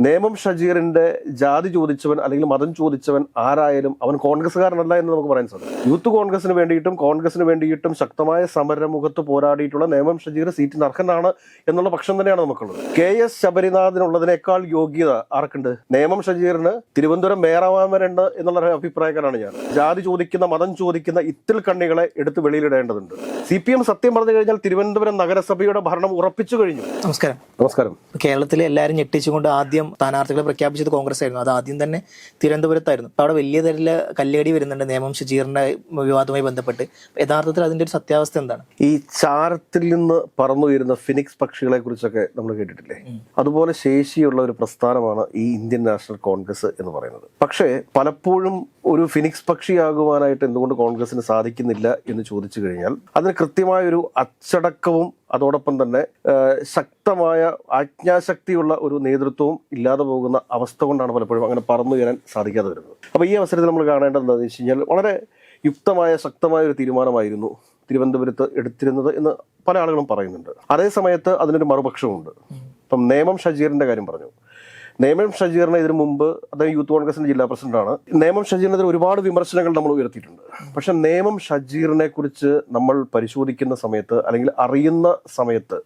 നേമം ഷജീറിന്റെ ജാതി ചോദിച്ചവൻ അല്ലെങ്കിൽ മതം ചോദിച്ചവൻ ആരായാലും അവൻ കോൺഗ്രസ്സുകാരനല്ല എന്ന് നമുക്ക് പറയാൻ സാധിക്കും. യൂത്ത് കോൺഗ്രസിന് വേണ്ടിയിട്ടും കോൺഗ്രസിന് വേണ്ടിയിട്ടും ശക്തമായ സമരമുഖത്ത് പോരാടിയിട്ടുള്ള നേമം ഷജീർ സീറ്റിന് അർഹനാണ് എന്നുള്ള പക്ഷം തന്നെയാണ് നമുക്കുള്ളത്. കെ എസ് ശബരിനാഥിനുള്ളതിനേക്കാൾ യോഗ്യത ആർക്കുണ്ട്? നേമം ഷജീറിന് തിരുവനന്തപുരം മേയറാവാൻ വരേണ്ട എന്നുള്ള അഭിപ്രായക്കാരാണ് ഞാൻ. ജാതി ചോദിക്കുന്ന മതം ചോദിക്കുന്ന ഇത്തിൽ കണ്ണികളെ എടുത്ത് വെളിയിലിടേണ്ടതുണ്ട്. സി പി എം സത്യം പറഞ്ഞു കഴിഞ്ഞാൽ തിരുവനന്തപുരം നഗരസഭയുടെ ഭരണം ഉറപ്പിച്ചു കഴിഞ്ഞു. നമസ്കാരം. നമസ്കാരം. കേരളത്തിലെ എല്ലാവരും ഞെട്ടിച്ചുകൊണ്ട് ആദ്യം സ്ഥാനാർത്ഥികളെ പ്രഖ്യാപിച്ചത് കോൺഗ്രസ് ആയിരുന്നു. അത് ആദ്യം തന്നെ തിരുവനന്തപുരത്തായിരുന്നു. അപ്പൊ അവിടെ വലിയ തരത്തിൽ കല്ലേടി വരുന്നുണ്ട് നിയമം ഷജീറിന്റെ വിവാദവുമായി ബന്ധപ്പെട്ട്. യഥാർത്ഥത്തിൽ അതിന്റെ ഒരു സത്യാവസ്ഥ എന്താണ്? ഈ ചാരത്തിൽ നിന്ന് പറന്നു വരുന്ന ഫിനിക്സ് പക്ഷികളെ കുറിച്ചൊക്കെ നമ്മൾ കേട്ടിട്ടില്ലേ? അതുപോലെ ശേഷിയുള്ള ഒരു പ്രസ്ഥാനമാണ് ഈ ഇന്ത്യൻ നാഷണൽ കോൺഗ്രസ് എന്ന് പറയുന്നത്. പക്ഷേ പലപ്പോഴും ഒരു ഫിനിക്സ് പക്ഷിയാകുവാനായിട്ട് എന്തുകൊണ്ട് കോൺഗ്രസിന് സാധിക്കുന്നില്ല എന്ന് ചോദിച്ചു കഴിഞ്ഞാൽ അതിന് കൃത്യമായ ഒരു അച്ചടക്കവും അതോടൊപ്പം തന്നെ ശക്തമായ ആജ്ഞാശക്തിയുള്ള ഒരു നേതൃത്വവും ഇല്ലാതെ പോകുന്ന അവസ്ഥ കൊണ്ടാണ് പലപ്പോഴും അങ്ങനെ പറന്നു പറന്നുയരാൻ സാധിക്കാതെ വരുന്നത്. അപ്പോൾ ഈ അവസരത്തിൽ നമ്മൾ കാണേണ്ടത് എന്താണെന്ന് വെച്ച് കഴിഞ്ഞാൽ വളരെ യുക്തമായ ശക്തമായ ഒരു തീരുമാനമായിരുന്നു തിരുവനന്തപുരത്ത് എടുത്തിരുന്നത് എന്ന് പല ആളുകളും പറയുന്നുണ്ട്. അതേ സമയത്ത് അതിനൊരു മറുപക്ഷമുണ്ട് ഇപ്പം നേമം ഷജീറിന്റെ കാര്യം പറഞ്ഞു. നേമം ഷജീറിനെ ഇതിനു മുമ്പ് അദ്ദേഹം യൂത്ത് കോൺഗ്രസിന്റെ ജില്ലാ പ്രസിഡന്റാണ് നേമം ഷജീറിനെതിരെ ഒരുപാട് വിമർശനങ്ങൾ നമ്മൾ ഉയർത്തിയിട്ടുണ്ട്. പക്ഷെ നേമം ഷജീറിനെ കുറിച്ച് നമ്മൾ പരിശോധിക്കുന്ന സമയത്ത് അല്ലെങ്കിൽ അറിയുന്ന സമയത്ത്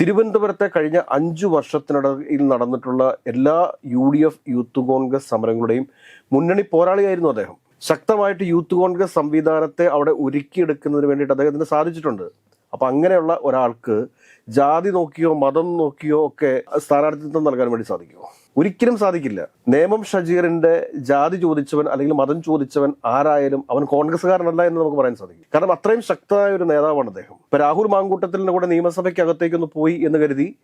തിരുവനന്തപുരത്തെ കഴിഞ്ഞ അഞ്ചു വർഷത്തിനിടയിൽ നടന്നിട്ടുള്ള എല്ലാ U D F youth Congress സമരങ്ങളുടെയും മുന്നണി പോരാളിയായിരുന്നു അദ്ദേഹം. ശക്തമായിട്ട് യൂത്ത് കോൺഗ്രസ് സംവിധാനത്തെ അവിടെ ഒരുക്കിയെടുക്കുന്നതിന് വേണ്ടിയിട്ട് അദ്ദേഹത്തിന് സാധിച്ചിട്ടുണ്ട്. അപ്പൊ അങ്ങനെയുള്ള ഒരാൾക്ക് ജാതി നോക്കിയോ മതം നോക്കിയോ ഒക്കെ സ്ഥാനാർത്ഥിത്വം നൽകാൻ വേണ്ടി സാധിക്കുമോ? ഒരിക്കലും സാധിക്കില്ല. നേമം ഷജീറിന്റെ ജാതി ചോദിച്ചവൻ അല്ലെങ്കിൽ മതം ചോദിച്ചവൻ ആരായാലും അവൻ കോൺഗ്രസ്സുകാരനല്ല എന്ന് നമുക്ക് പറയാൻ സാധിക്കും. കാരണം അത്രയും ശക്തമായ ഒരു നേതാവാണ് അദ്ദേഹം. ഇപ്പൊ രാഹുൽ മാങ്കൂട്ടത്തിന്റെ കൂടെ നിയമസഭയ്ക്കകത്തേക്കൊന്ന് പോയി എന്ന് കരുതി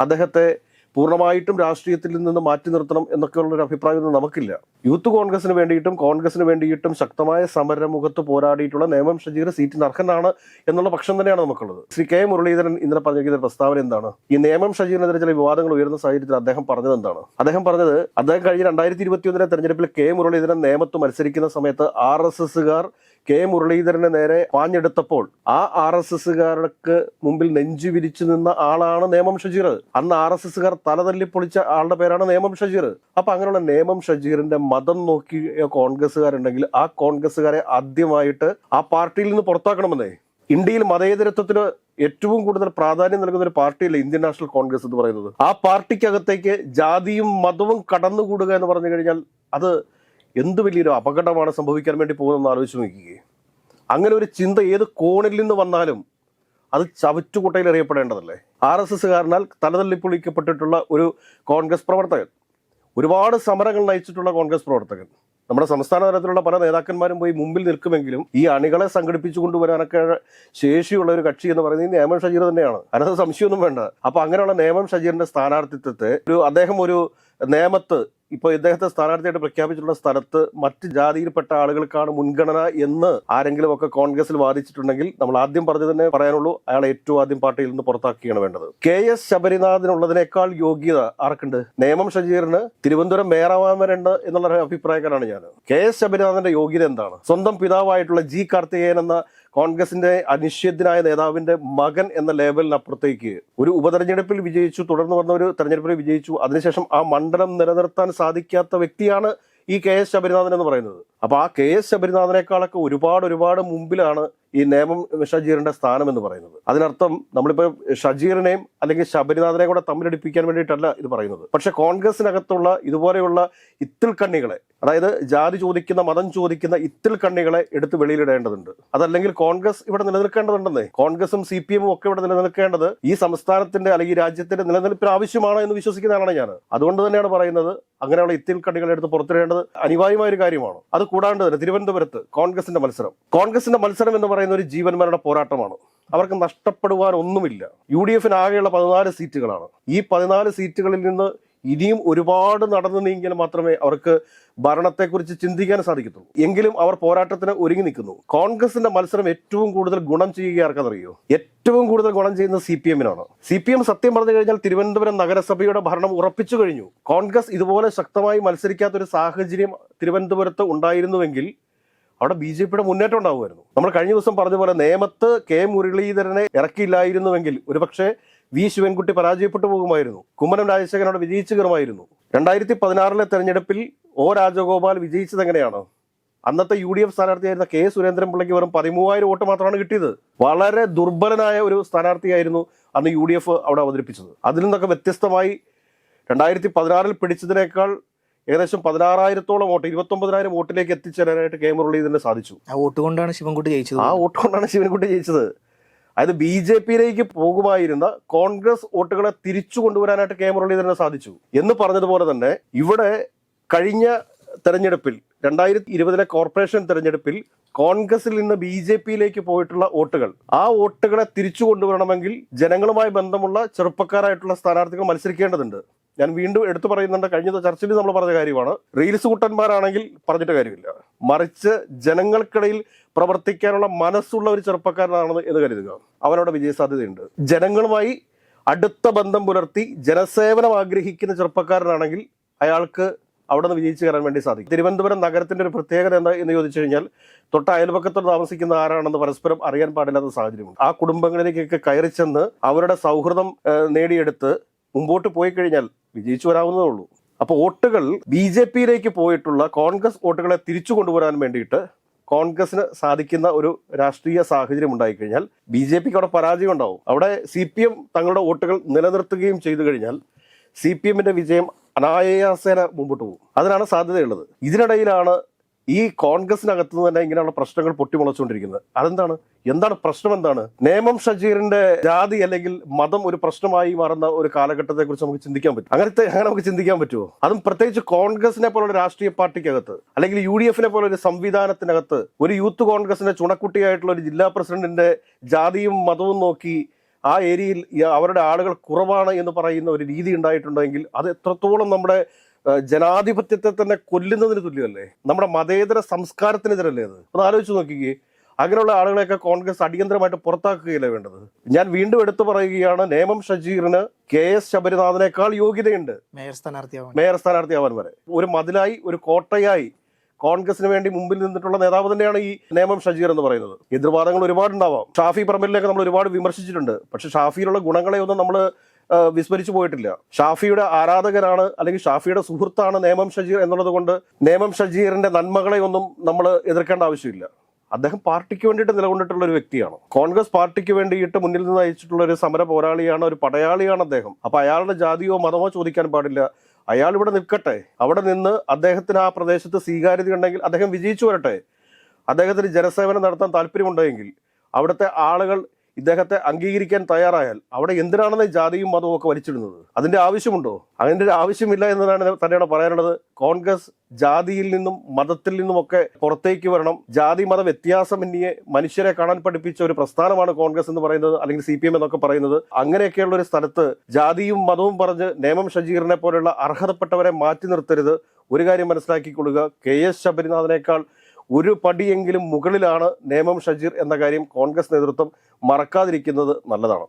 അദ്ദേഹത്തെ പൂർണമായിട്ടും രാഷ്ട്രീയത്തിൽ നിന്ന് മാറ്റി നിർത്തണം എന്നൊക്കെയുള്ള ഒരു അഭിപ്രായമൊന്നും നമുക്കില്ല. യൂത്ത് കോൺഗ്രസിന് വേണ്ടിയിട്ടും കോൺഗ്രസിന് വേണ്ടിയിട്ടും ശക്തമായ സമരമുഖത്ത് പോരാടിയിട്ടുള്ള നേമം ഷജീർ സീറ്റിന് അർഹനാണ് എന്നുള്ള പക്ഷം തന്നെയാണ് നമുക്കുള്ളത്. ശ്രീ കെ മുരളീധരൻ ഇന്നലെ പറഞ്ഞിരിക്കുന്ന പ്രസ്താവന എന്താണ്? ഈ നേമം ഷജീറിനെതിരെ ചില വിവാദങ്ങൾ ഉയർന്ന സാഹചര്യത്തിൽ അദ്ദേഹം പറഞ്ഞത് എന്താണ്? അദ്ദേഹം പറഞ്ഞത് അദ്ദേഹം കഴിഞ്ഞ രണ്ടായിരത്തി ഇരുപത്തി ഒന്നിലെ തെരഞ്ഞെടുപ്പിൽ കെ മുരളീധരൻ നേമത്ത് മത്സരിക്കുന്ന സമയത്ത് ആർ എസ് എസുകാർ കെ മുരളീധരനെ നേരെ പാഞ്ഞെടുത്തപ്പോൾ ആ ആർ എസ് എസ്സുകാർക്ക് മുമ്പിൽ നെഞ്ചു വിരിച്ചു നിന്ന ആളാണ് നേമം ഷജീർ. അന്ന് ആർ എസ് എസ്സുകാർ തലതല്ലി പൊളിച്ച ആളുടെ പേരാണ് നേമം ഷജീർ. അപ്പൊ അങ്ങനെയുള്ള നേമം ഷജീറിന്റെ മതം നോക്കിയ കോൺഗ്രസ്സുകാരുണ്ടെങ്കിൽ ആ കോൺഗ്രസ്സുകാരെ ആദ്യമായിട്ട് ആ പാർട്ടിയിൽ നിന്ന് പുറത്താക്കണമെന്നേ. ഇന്ത്യയിൽ മതേതരത്വത്തിന് ഏറ്റവും കൂടുതൽ പ്രാധാന്യം നൽകുന്ന ഒരു പാർട്ടിയല്ലേ ഇന്ത്യൻ നാഷണൽ കോൺഗ്രസ് എന്ന് പറയുന്നത്. ആ പാർട്ടിക്കകത്തേക്ക് ജാതിയും മതവും കടന്നുകൂടുക എന്ന് പറഞ്ഞു കഴിഞ്ഞാൽ അത് എന്ത് വലിയൊരു അപകടമാണ് സംഭവിക്കാൻ വേണ്ടി പോകുന്നതെന്ന് ആലോചിച്ച് നോക്കിക്കേ. അങ്ങനെ ഒരു ചിന്ത ഏത് കോണിൽ നിന്ന് വന്നാലും അത് ചവറ്റുകുട്ടയിൽ എറിയപ്പെടേണ്ടതല്ലേ ആർ എസ് എസ്സുകാരനാൽ തലതല്ലിപ്പൊളിക്കപ്പെട്ടിട്ടുള്ള ഒരു കോൺഗ്രസ് പ്രവർത്തകൻ ഒരുപാട് സമരങ്ങൾ നയിച്ചിട്ടുള്ള കോൺഗ്രസ് പ്രവർത്തകൻ നമ്മുടെ സംസ്ഥാന തലത്തിലുള്ള പല നേതാക്കന്മാരും പോയി മുമ്പിൽ നിൽക്കുമെങ്കിലും ഈ അണികളെ സംഘടിപ്പിച്ചു കൊണ്ടുവരാനൊക്കെ ശേഷിയുള്ള ഒരു കക്ഷി എന്ന് പറയുന്നത് നേമം ഷജീർ തന്നെയാണ്. അതിനകത്ത് സംശയമൊന്നും വേണ്ട. അപ്പൊ അങ്ങനെയുള്ള നേമം ഷജീറിന്റെ സ്ഥാനാർത്ഥിത്വത്തെ ഒരു അദ്ദേഹം ഒരു നേമത്ത് ഇപ്പൊ ഇദ്ദേഹത്തെ സ്ഥാനാർത്ഥിയായിട്ട് പ്രഖ്യാപിച്ചിട്ടുള്ള സ്ഥലത്ത് മറ്റ് ജാതിയിൽപ്പെട്ട ആളുകൾക്കാണ് മുൻഗണന എന്ന് ആരെങ്കിലും ഒക്കെ കോൺഗ്രസിൽ വാദിച്ചിട്ടുണ്ടെങ്കിൽ നമ്മൾ ആദ്യം പറഞ്ഞു തന്നെ പറയാനുള്ളൂ അയാളെ ഏറ്റവും ആദ്യം പാർട്ടിയിൽ നിന്ന് പുറത്താക്കുകയാണ് വേണ്ടത്. കെ എസ് ശബരിനാഥിനുള്ളതിനേക്കാൾ യോഗ്യത ആർക്കുണ്ട്? നേമം ഷജീറിന് തിരുവനന്തപുരം മേയറാവാൻ വരേണ്ട എന്നുള്ള അഭിപ്രായക്കാരാണ് ഞാൻ കെ എസ് ശബരിനാഥന്റെ യോഗ്യത എന്താണ്? സ്വന്തം പിതാവായിട്ടുള്ള ജി കാർത്തികേയൻ എന്ന കോൺഗ്രസിന്റെ അനിശ്ചിതനായ നേതാവിന്റെ മകൻ എന്ന ലേബലിനപ്പുറത്തേക്ക് ഒരു ഉപതെരഞ്ഞെടുപ്പിൽ വിജയിച്ചു തുടർന്ന് വന്ന ഒരു തെരഞ്ഞെടുപ്പിൽ വിജയിച്ചു. അതിനുശേഷം ആ മണ്ഡലം നിലനിർത്താൻ സാധിക്കാത്ത വ്യക്തിയാണ് ഈ കെ എസ് ശബരിനാഥൻ എന്ന് പറയുന്നത്. അപ്പൊ ആ കെ എസ് ശബരിനാഥനേക്കാളൊക്കെ ഒരുപാട് ഒരുപാട് മുമ്പിലാണ് ഈ നേമം ഷജീറിന്റെ സ്ഥാനം എന്ന് പറയുന്നത്. അതിനർത്ഥം നമ്മളിപ്പോ ഷജീറിനെയും അല്ലെങ്കിൽ ശബരിനാഥനെയും കൂടെ തമ്മിലടിപ്പിക്കാൻ വേണ്ടിയിട്ടല്ല ഇത് പറയുന്നത്. പക്ഷെ കോൺഗ്രസിനകത്തുള്ള ഇതുപോലെയുള്ള ഇത്തിൽ കണ്ണികളെ അതായത് ജാതി ചോദിക്കുന്ന മതം ചോദിക്കുന്ന ഇത്തിൽ കണ്ണികളെ എടുത്ത് വെളിയിലിടേണ്ടതുണ്ട്. അതല്ലെങ്കിൽ കോൺഗ്രസ് ഇവിടെ നിലനിൽക്കേണ്ടതുണ്ടെന്നേ? കോൺഗ്രസും സി പി എമ്മും ഒക്കെ ഇവിടെ നിലനിൽക്കേണ്ടത് ഈ സംസ്ഥാനത്തിന്റെ അല്ലെങ്കിൽ രാജ്യത്തിന്റെ നിലനിൽപ്പിന് ആവശ്യമാണ് എന്ന് വിശ്വസിക്കുന്ന ആളാണ് ഞാൻ അതുകൊണ്ട് തന്നെയാണ് പറയുന്നത് അങ്ങനെയുള്ള ഇത്തിൽ കണ്ണികളെ എടുത്ത് പുറത്തിടേണ്ടത് അനിവാര്യമായ ഒരു കാര്യമാണ്. അത് കൂടാണ്ട് തന്നെ തിരുവനന്തപുരത്ത് കോൺഗ്രസിന്റെ മത്സരം. കോൺഗ്രസിന്റെ മത്സരം എന്ന് പറയുന്ന ഒരു ജീവന്മാരുടെ പോരാട്ടമാണ്. അവർക്ക് നഷ്ടപ്പെടുവാൻ ഒന്നുമില്ല യു ഡി എഫിന് ആകെയുള്ള പതിനാല് സീറ്റുകളാണ്. ഈ പതിനാല് സീറ്റുകളിൽ നിന്ന് ഇനിയും ഒരുപാട് നടന്നു നീങ്ങിയാൽ മാത്രമേ അവർക്ക് ഭരണത്തെക്കുറിച്ച് ചിന്തിക്കാൻ സാധിക്കത്തുള്ളൂ. എങ്കിലും അവർ പോരാട്ടത്തിന് ഒരുങ്ങി നിൽക്കുന്നു. കോൺഗ്രസിന്റെ മത്സരം ഏറ്റവും കൂടുതൽ ഗുണം ചെയ്യുക ആർക്കതറിയോ? ഏറ്റവും കൂടുതൽ ഗുണം ചെയ്യുന്ന സി പി എമ്മിനാണ്. സി പി എം സത്യം പറഞ്ഞു കഴിഞ്ഞാൽ തിരുവനന്തപുരം നഗരസഭയുടെ ഭരണം ഉറപ്പിച്ചു കഴിഞ്ഞു. കോൺഗ്രസ് ഇതുപോലെ ശക്തമായി മത്സരിക്കാത്ത ഒരു സാഹചര്യം തിരുവനന്തപുരത്ത് ഉണ്ടായിരുന്നുവെങ്കിൽ അവിടെ ബി ജെ പിയുടെ മുന്നേറ്റം ഉണ്ടാവുമായിരുന്നു. നമ്മൾ കഴിഞ്ഞ ദിവസം പറഞ്ഞ പോലെ നേമത്ത് കെ മുരളീധരനെ ഇറക്കിയില്ലായിരുന്നുവെങ്കിൽ ഒരുപക്ഷെ വി ശിവൻകുട്ടി പരാജയപ്പെട്ടു പോകുമായിരുന്നു. കുമ്മനം രാജശേഖരൻ അവിടെ വിജയിച്ചു കയറുമായിരുന്നു. രണ്ടായിരത്തി പതിനാറിലെ തെരഞ്ഞെടുപ്പിൽ ഒ രാജഗോപാൽ വിജയിച്ചത് എങ്ങനെയാണ്? അന്നത്തെ യു ഡി എഫ് സ്ഥാനാർത്ഥിയായിരുന്ന കെ സുരേന്ദ്രൻപിള്ളയ്ക്ക് വെറും പതിമൂവായിരം വോട്ട് മാത്രമാണ് കിട്ടിയത്. വളരെ ദുർബലനായ ഒരു സ്ഥാനാർത്ഥിയായിരുന്നു അന്ന് യു ഡി എഫ് അവിടെ അവതരിപ്പിച്ചത്. അതിൽ നിന്നൊക്കെ വ്യത്യസ്തമായി രണ്ടായിരത്തി പതിനാറിൽ പിടിച്ചതിനേക്കാൾ ഏകദേശം പതിനാറായിരത്തോളം വോട്ട് ഇരുപത്തൊമ്പതിനായിരം വോട്ടിലേക്ക് എത്തിച്ചേരാനായിട്ട് കെ മുരളീധരന് സാധിച്ചു. ആ വോട്ട് കൊണ്ടാണ് ശിവൻകുട്ടി ജയിച്ചത്? ആ വോട്ട് കൊണ്ടാണ് ശിവൻകുട്ടി ജയിച്ചത്. അതായത് ബി ജെ പിയിലേക്ക് പോകുമായിരുന്ന കോൺഗ്രസ് വോട്ടുകളെ തിരിച്ചു കൊണ്ടുവരാനായിട്ട് കെ മുരളീധരന് സാധിച്ചു. എന്ന് പറഞ്ഞതുപോലെ തന്നെ ഇവിടെ കഴിഞ്ഞ തെരഞ്ഞെടുപ്പിൽ രണ്ടായിരത്തി ഇരുപതിലെ കോർപ്പറേഷൻ തെരഞ്ഞെടുപ്പിൽ കോൺഗ്രസിൽ നിന്ന് ബി ജെ പിയിലേക്ക് പോയിട്ടുള്ള വോട്ടുകൾ ആ വോട്ടുകളെ തിരിച്ചു കൊണ്ടുവരണമെങ്കിൽ ജനങ്ങളുമായി ബന്ധമുള്ള ചെറുപ്പക്കാരായിട്ടുള്ള സ്ഥാനാർത്ഥികൾ മത്സരിക്കേണ്ടതുണ്ട്. ഞാൻ വീണ്ടും എടുത്തു പറയുന്നുണ്ട്. കഴിഞ്ഞ ചർച്ചയിൽ നമ്മൾ പറഞ്ഞ കാര്യമാണ്. റീൽസ് കുട്ടന്മാരാണെങ്കിൽ പറഞ്ഞിട്ട് കാര്യമില്ല. മറിച്ച് ജനങ്ങൾക്കിടയിൽ പ്രവർത്തിക്കാനുള്ള മനസ്സുള്ള ഒരു ചെറുപ്പക്കാരനാണെന്ന് എന്ന് കരുതുക. അവനവിടെ വിജയസാധ്യതയുണ്ട്. ജനങ്ങളുമായി അടുത്ത ബന്ധം പുലർത്തി ജനസേവനം ആഗ്രഹിക്കുന്ന ചെറുപ്പക്കാരനാണെങ്കിൽ അയാൾക്ക് അവിടെ നിന്ന് വിജയിച്ചു കയറാൻ വേണ്ടി സാധിക്കും. തിരുവനന്തപുരം നഗരത്തിന്റെ ഒരു പ്രത്യേകത എന്താ എന്ന് ചോദിച്ചു കഴിഞ്ഞാൽ തൊട്ട അയൽപക്കത്തോട് താമസിക്കുന്ന ആരാണെന്ന് പരസ്പരം അറിയാൻ പാടില്ലാത്ത സാഹചര്യമുണ്ട്. ആ കുടുംബങ്ങളിലേക്കൊക്കെ കയറി ചെന്ന് അവരുടെ സൗഹൃദം നേടിയെടുത്ത് മുമ്പോട്ട് പോയി കഴിഞ്ഞാൽ വിജയിച്ചു വരാവുന്നതേ ഉള്ളൂ. അപ്പോൾ വോട്ടുകൾ ബി ജെ പിയിലേക്ക് പോയിട്ടുള്ള കോൺഗ്രസ് വോട്ടുകളെ തിരിച്ചു കൊണ്ടുവരാൻ വേണ്ടിയിട്ട് കോൺഗ്രസിന് സാധിക്കുന്ന ഒരു രാഷ്ട്രീയ സാഹചര്യം ഉണ്ടായിക്കഴിഞ്ഞാൽ ബി ജെ പിക്ക് അവിടെ പരാജയം ഉണ്ടാവും. അവിടെ സി പി എം തങ്ങളുടെ വോട്ടുകൾ നിലനിർത്തുകയും ചെയ്തു കഴിഞ്ഞാൽ സി പി എമ്മിന്റെ വിജയം അനായാസേന മുമ്പോട്ട് പോകും. അതിനാണ് സാധ്യതയുള്ളത്. ഇതിനിടയിലാണ് ഈ കോൺഗ്രസിനകത്ത് തന്നെ ഇങ്ങനെയുള്ള പ്രശ്നങ്ങൾ പൊട്ടിമുളച്ചുകൊണ്ടിരിക്കുന്നത്. അതെന്താണ്? എന്താണ് പ്രശ്നം എന്താണ്? നേമം ഷജീറിന്റെ ജാതി അല്ലെങ്കിൽ മതം ഒരു പ്രശ്നമായി മാറുന്ന ഒരു കാലഘട്ടത്തെ കുറിച്ച് നമുക്ക് ചിന്തിക്കാൻ പറ്റും അങ്ങനത്തെ അങ്ങനെ നമുക്ക് ചിന്തിക്കാൻ പറ്റുമോ? അതും പ്രത്യേകിച്ച് കോൺഗ്രസിനെ പോലുള്ള രാഷ്ട്രീയ പാർട്ടിക്കകത്ത് അല്ലെങ്കിൽ യു ഡി എഫിനെ പോലെ ഒരു സംവിധാനത്തിനകത്ത് ഒരു യൂത്ത് കോൺഗ്രസിന്റെ ചുണക്കുട്ടിയായിട്ടുള്ള ഒരു ജില്ലാ പ്രസിഡന്റിന്റെ ജാതിയും മതവും നോക്കി ആ ഏരിയയിൽ അവരുടെ ആളുകൾ കുറവാണ് എന്ന് പറയുന്ന ഒരു രീതി ഉണ്ടായിട്ടുണ്ടെങ്കിൽ അത് എത്രത്തോളം നമ്മുടെ ജനാധിപത്യത്തെ തന്നെ കൊല്ലുന്നതിന് തുല്യമല്ലേ? നമ്മുടെ മതേതര സംസ്കാരത്തിനെതിരല്ലേ അത്? ഒന്ന് ആലോചിച്ച് നോക്കിക്കേ. അങ്ങനെയുള്ള ആളുകളെയൊക്കെ കോൺഗ്രസ് അടിയന്തരമായിട്ട് പുറത്താക്കുകയല്ലേ വേണ്ടത്? ഞാൻ വീണ്ടും എടുത്തു പറയുകയാണ് നേമം ഷജീറിന് കെ എസ് ശബരിനാഥനേക്കാൾ യോഗ്യതയുണ്ട്. മേയർ സ്ഥാനാർത്ഥിയാവാൻ മേയർ സ്ഥാനാർത്ഥിയാവാൻ വരെ. ഒരു മതിലായി ഒരു കോട്ടയായി കോൺഗ്രസിന് വേണ്ടി മുമ്പിൽ നിന്നിട്ടുള്ള നേതാവ് തന്നെയാണ് ഈ നേമം ഷജീർ എന്ന് പറയുന്നത്. എതിർവാദങ്ങൾ ഒരുപാടുണ്ടാവാം. ഷാഫി പറമ്പലിനൊക്കെ നമ്മൾ ഒരുപാട് വിമർശിച്ചിട്ടുണ്ട്. പക്ഷെ ഷാഫിയിലുള്ള ഗുണങ്ങളെ ഒന്നും നമ്മൾ വിസ്മരിച്ചു പോയിട്ടില്ല. ഷാഫിയുടെ ആരാധകരാണ് അല്ലെങ്കിൽ ഷാഫിയുടെ സുഹൃത്താണ് നേമം ഷജീർ എന്നുള്ളത് കൊണ്ട് നേമം ഷജീറിന്റെ നന്മകളെ ഒന്നും നമ്മൾ എതിർക്കേണ്ട ആവശ്യമില്ല. അദ്ദേഹം പാർട്ടിക്ക് വേണ്ടിയിട്ട് നിലകൊണ്ടിട്ടുള്ള ഒരു വ്യക്തിയാണ്. കോൺഗ്രസ് പാർട്ടിക്ക് വേണ്ടിയിട്ട് മുന്നിൽ നിന്ന് നയിച്ചിട്ടുള്ള ഒരു സമര പോരാളിയാണ് ഒരു പടയാളിയാണ് അദ്ദേഹം. അപ്പൊ അയാളുടെ ജാതിയോ മതമോ ചോദിക്കാൻ പാടില്ല. അയാൾ ഇവിടെ നിൽക്കട്ടെ. അവിടെ നിന്ന് അദ്ദേഹത്തിന് ആ പ്രദേശത്ത് സ്വീകാര്യത ഉണ്ടെങ്കിൽ അദ്ദേഹം വിജയിച്ചു വരട്ടെ. അദ്ദേഹത്തിന് ജനസേവനം നടത്താൻ താല്പര്യമുണ്ടെങ്കിൽ അവിടുത്തെ ആളുകൾ ഇദ്ദേഹത്തെ അംഗീകരിക്കാൻ തയ്യാറായാൽ അവിടെ എന്തിനാണെന്ന് ജാതിയും മതവും ഒക്കെ വലിച്ചിടുന്നത്? അതിന്റെ ആവശ്യമുണ്ടോ? അതിന്റെ ഒരു ആവശ്യമില്ല എന്നതാണ് തന്നെയാണ് പറയാനുള്ളത്. കോൺഗ്രസ് ജാതിയിൽ നിന്നും മതത്തിൽ നിന്നും ഒക്കെ പുറത്തേക്ക് വരണം. ജാതി മത വ്യത്യാസമന്യെ മനുഷ്യരെ കാണാൻ പഠിപ്പിച്ച ഒരു പ്രസ്ഥാനമാണ് കോൺഗ്രസ് എന്ന് പറയുന്നത് അല്ലെങ്കിൽ സി പി എം എന്നൊക്കെ പറയുന്നത്. അങ്ങനെയൊക്കെയുള്ള ഒരു സ്ഥലത്ത് ജാതിയും മതവും പറഞ്ഞ് നേമം ഷജീറിനെ പോലെയുള്ള അർഹതപ്പെട്ടവരെ മാറ്റി നിർത്തരുത്. ഒരു കാര്യം മനസ്സിലാക്കിക്കൊള്ളുക. കെ എസ് ശബരിനാഥനേക്കാൾ ഒരു പടിയെങ്കിലും മുകളിലാണ് നേമം ഷജീർ എന്ന കാര്യം കോൺഗ്രസ് നേതൃത്വം മറക്കാതിരിക്കുന്നത് നല്ലതാണ്.